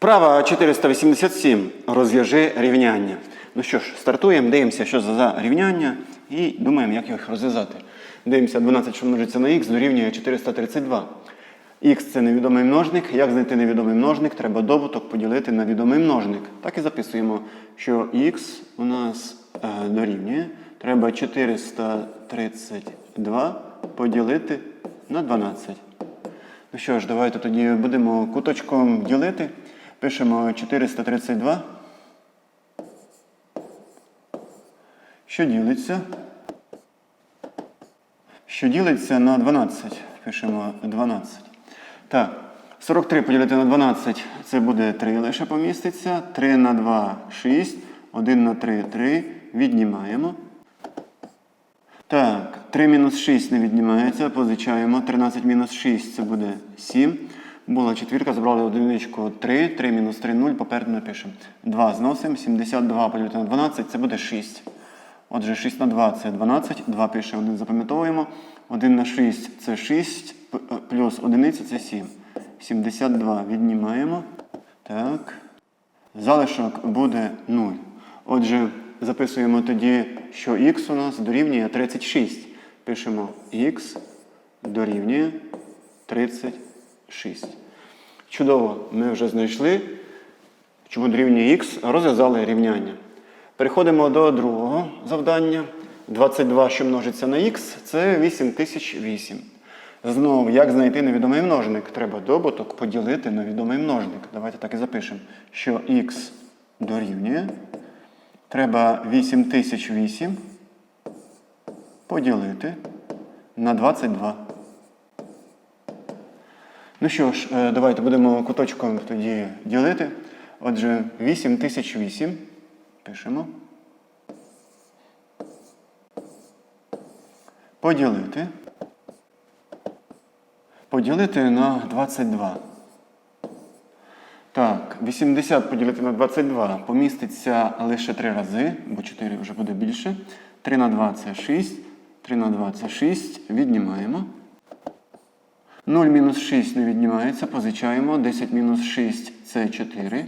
Вправа 487. Розв'яжи рівняння. Ну що ж, стартуємо, дивимося, що за рівняння, і думаємо, як їх розв'язати. Дивимося, 12, що множиться на х, дорівнює 432. Х це невідомий множник. Як знайти невідомий множник? Треба добуток поділити на відомий множник. Так і записуємо, що х у нас е, дорівнює. Треба 432 поділити на 12. Ну що ж, давайте тоді будемо куточком ділити. Пишемо 432. Що ділиться? Що ділиться на 12. Пишемо 12. Так, 43 поділити на 12. Це буде 3 лише поміститься. 3 на 2 6. 1 на 3 3. Віднімаємо. Так, 3 мінус 6 не віднімається, позичаємо. 13 мінус 6 це буде 7. Була четвірка, забрали одиничку 3, 3 мінус 3 0, попереду напишемо. 2 зносимо, 72 поділити на 12, це буде 6. Отже, 6 на 2 це 12, 2 пише, 1 запам'ятовуємо. 1 на 6 це 6, е, плюс 1 це 7. 72 віднімаємо. Так. Залишок буде 0. Отже, записуємо тоді, що х у нас дорівнює 36. Пишемо х дорівнює 36. Чудово, ми вже знайшли, чому дорівнює х, розв'язали рівняння. Переходимо до другого завдання. 22, що множиться на х, це 8008. Знову, як знайти невідомий множник? Треба добуток поділити на відомий множник. Давайте так і запишемо, що х дорівнює. Треба 8008 поділити на 22. Ну що ж, е, давайте будемо куточком тоді ділити. Отже, 8008 пишемо. Поділити. Поділити на 22. Так, 80 поділити на 22 поміститься лише 3 рази, бо 4 вже буде більше. 3 на 2 це 6. 3 на 2 це 6. Віднімаємо. 0 мінус 6 не віднімається, позичаємо. 10 мінус 6 це 4.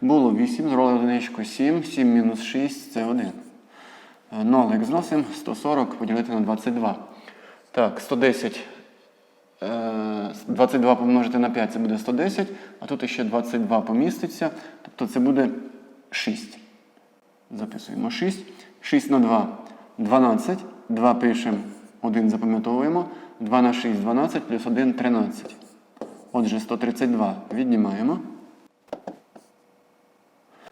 Було 8, зробили одиничку 7. 7 мінус 6 це 1. Нолик зносимо. 140 поділити на 22. Так, 110. е, 22 помножити на 5 це буде 110, а тут ще 22 поміститься, тобто це буде 6. Записуємо 6. 6 на 2 12. 2 пишемо, 1 запам'ятовуємо. 2 на 6 12 плюс 1 13. Отже, 132 віднімаємо.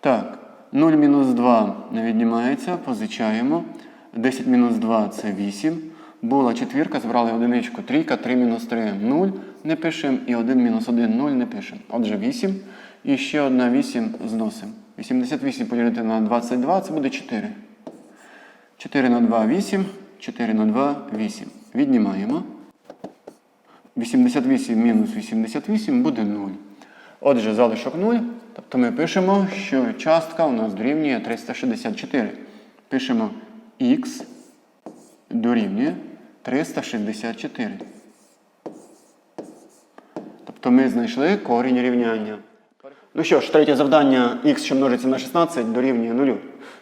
Так, 0 мінус 2 не віднімається, позичаємо. 10 мінус 2 це 8. Була четвірка, збрали одиничку, трійка, 3 мінус 3 0 не пишемо, і 1 мінус 1 0 не пишемо. Отже, 8. І ще одна 8 зносимо. 88 поділити на 22 це буде 4. 4 на 2 8, 4 на 2 8. Віднімаємо. 88 мінус 88 буде 0. Отже, залишок 0. Тобто ми пишемо, що частка у нас дорівнює 364. Пишемо х дорівнює 364. Тобто ми знайшли корінь рівняння. Ну що ж, третє завдання х, що множиться на 16, дорівнює 0.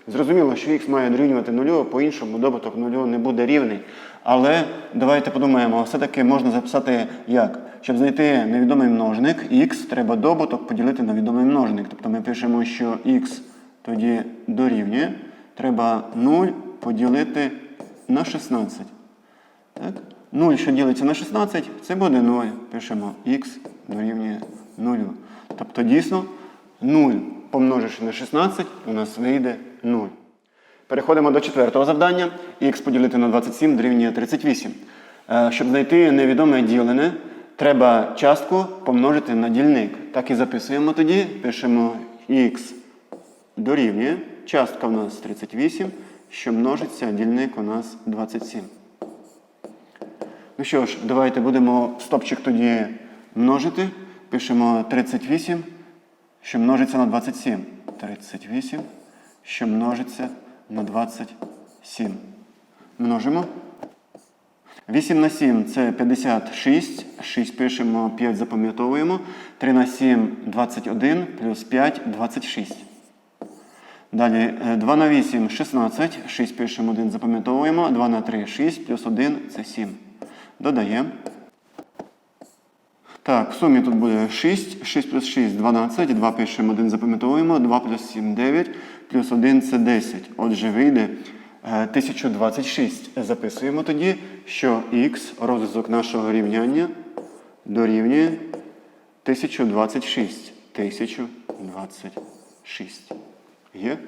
Зрозуміло, що х має дорівнювати 0, по-іншому добуток 0 не буде рівний. Але давайте подумаємо, все-таки можна записати як? Щоб знайти невідомий множник, х треба добуток поділити на відомий множник. Тобто ми пишемо, що х тоді дорівнює. Треба 0 поділити на 16. Так? 0, що ділиться на 16, це буде 0. Пишемо х дорівнює 0. Тобто дійсно 0 помноживши на 16, у нас вийде 0. Переходимо до четвертого завдання. х поділити на 27 дорівнює 38. Е, Щоб знайти невідоме ділене, треба частку помножити на дільник. Так і записуємо тоді. Пишемо х дорівнює. Частка у нас 38, що множиться, дільник у нас 27. Ну що ж, давайте будемо стопчик тоді множити. Пишемо 38, що множиться на 27. 38, що множиться на 27. Множимо. 8 на 7 це 56. 6 пишемо, 5 запам'ятовуємо. 3 на 7 21, плюс 5 26. Далі е, 2 на 8 16. 6 пишемо, 1 запам'ятовуємо. 2 на 3 6, плюс 1 це 7. Додаємо. Так, в сумі тут буде 6, 6 плюс 6 12, 2 пишемо, 1 запам'ятовуємо, 2 плюс 7 9, плюс 1 це 10. Отже, вийде е, 1026. Записуємо тоді, що х, розв'язок нашого рівняння, дорівнює 1026. 1026. Є.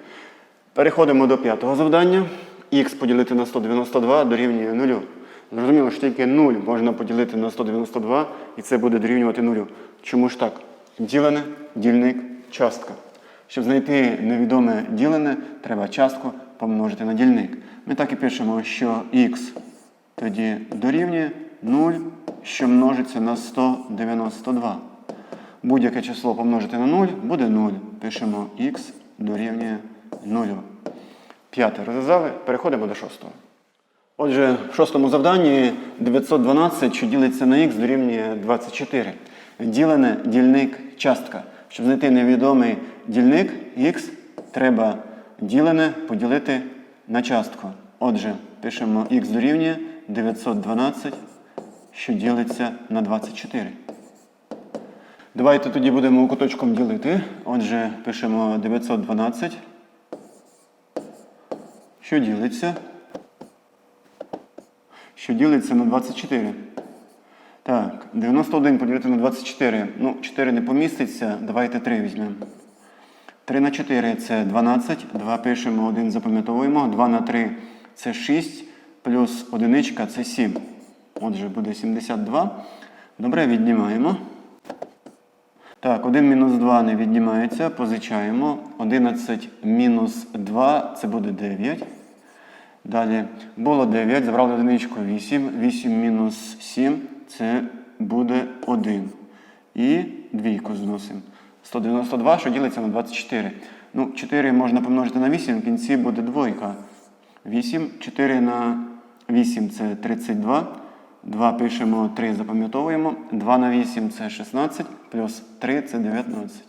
Переходимо до п'ятого завдання. Х поділити на 192 дорівнює 0. Зрозуміло, що тільки 0 можна поділити на 192, і це буде дорівнювати 0. Чому ж так? Ділене, дільник, частка. Щоб знайти невідоме ділене, треба частку помножити на дільник. Ми так і пишемо, що х тоді дорівнює 0, що множиться на 192. Будь-яке число помножити на 0 буде 0. Пишемо х дорівнює 0. П'яте розв'язали. Переходимо до шостого. Отже, в шостому завданні 912, що ділиться на х, дорівнює 24. Ділене дільник частка. Щоб знайти невідомий дільник х, треба ділене поділити на частку. Отже, пишемо х дорівнює 912, що ділиться на 24. Давайте тоді будемо куточком ділити. Отже, пишемо 912, що ділиться що ділиться на 24. Так, 91 поділити на 24. Ну, 4 не поміститься. Давайте 3 візьмемо. 3 на 4 це 12. 2 пишемо, 1 запам'ятовуємо. 2 на 3 це 6. Плюс одиничка це 7. Отже, буде 72. Добре, віднімаємо. Так, 1 мінус 2 не віднімається. Позичаємо. 11 мінус 2 це буде 9. Далі було 9, забрали одиничку 8. 8 мінус 7 це буде 1. І двійку зносимо. 192, що ділиться на 24. Ну, 4 можна помножити на 8, в кінці буде двойка. 8, 4 на 8 це 32. 2 пишемо, 3 запам'ятовуємо. 2 на 8 це 16, плюс 3 це 19.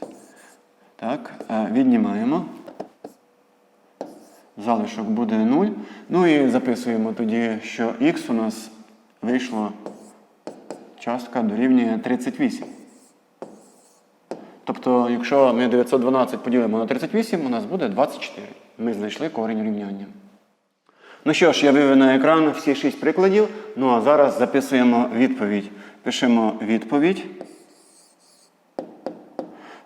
Так, е, віднімаємо. Залишок буде 0. Ну і записуємо тоді, що х у нас вийшло частка дорівнює 38. Тобто, якщо ми 912 поділимо на 38, у нас буде 24. Ми знайшли корінь рівняння. Ну що ж, я вивів на екран всі 6 прикладів. Ну а зараз записуємо відповідь. Пишемо відповідь.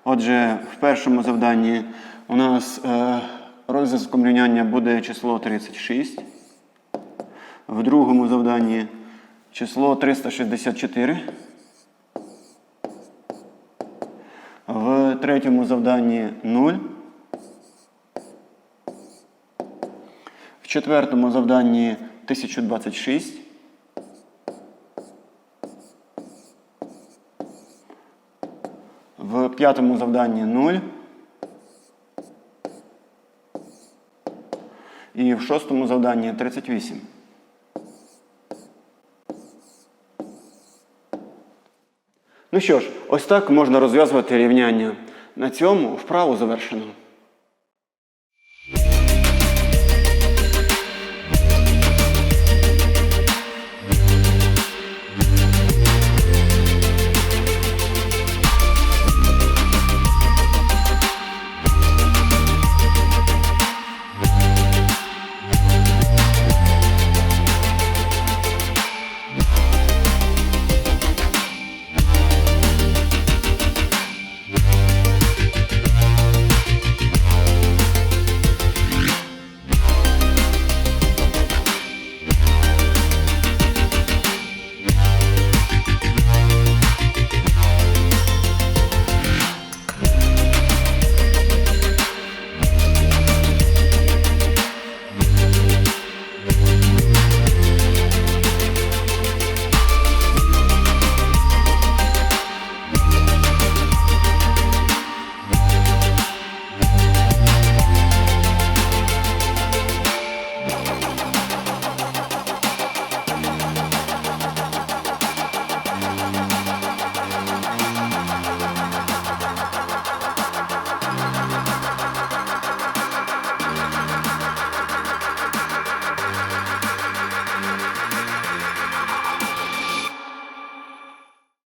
Отже, в першому завданні у нас е, розв'язком рівняння буде число 36. В другому завданні число 364. В третьому завданні 0. В четвертому завданні 1026. В п'ятому завданні 0. І в шостому завданні 38. Ну що ж, ось так можна розв'язувати рівняння. На цьому вправу завершено.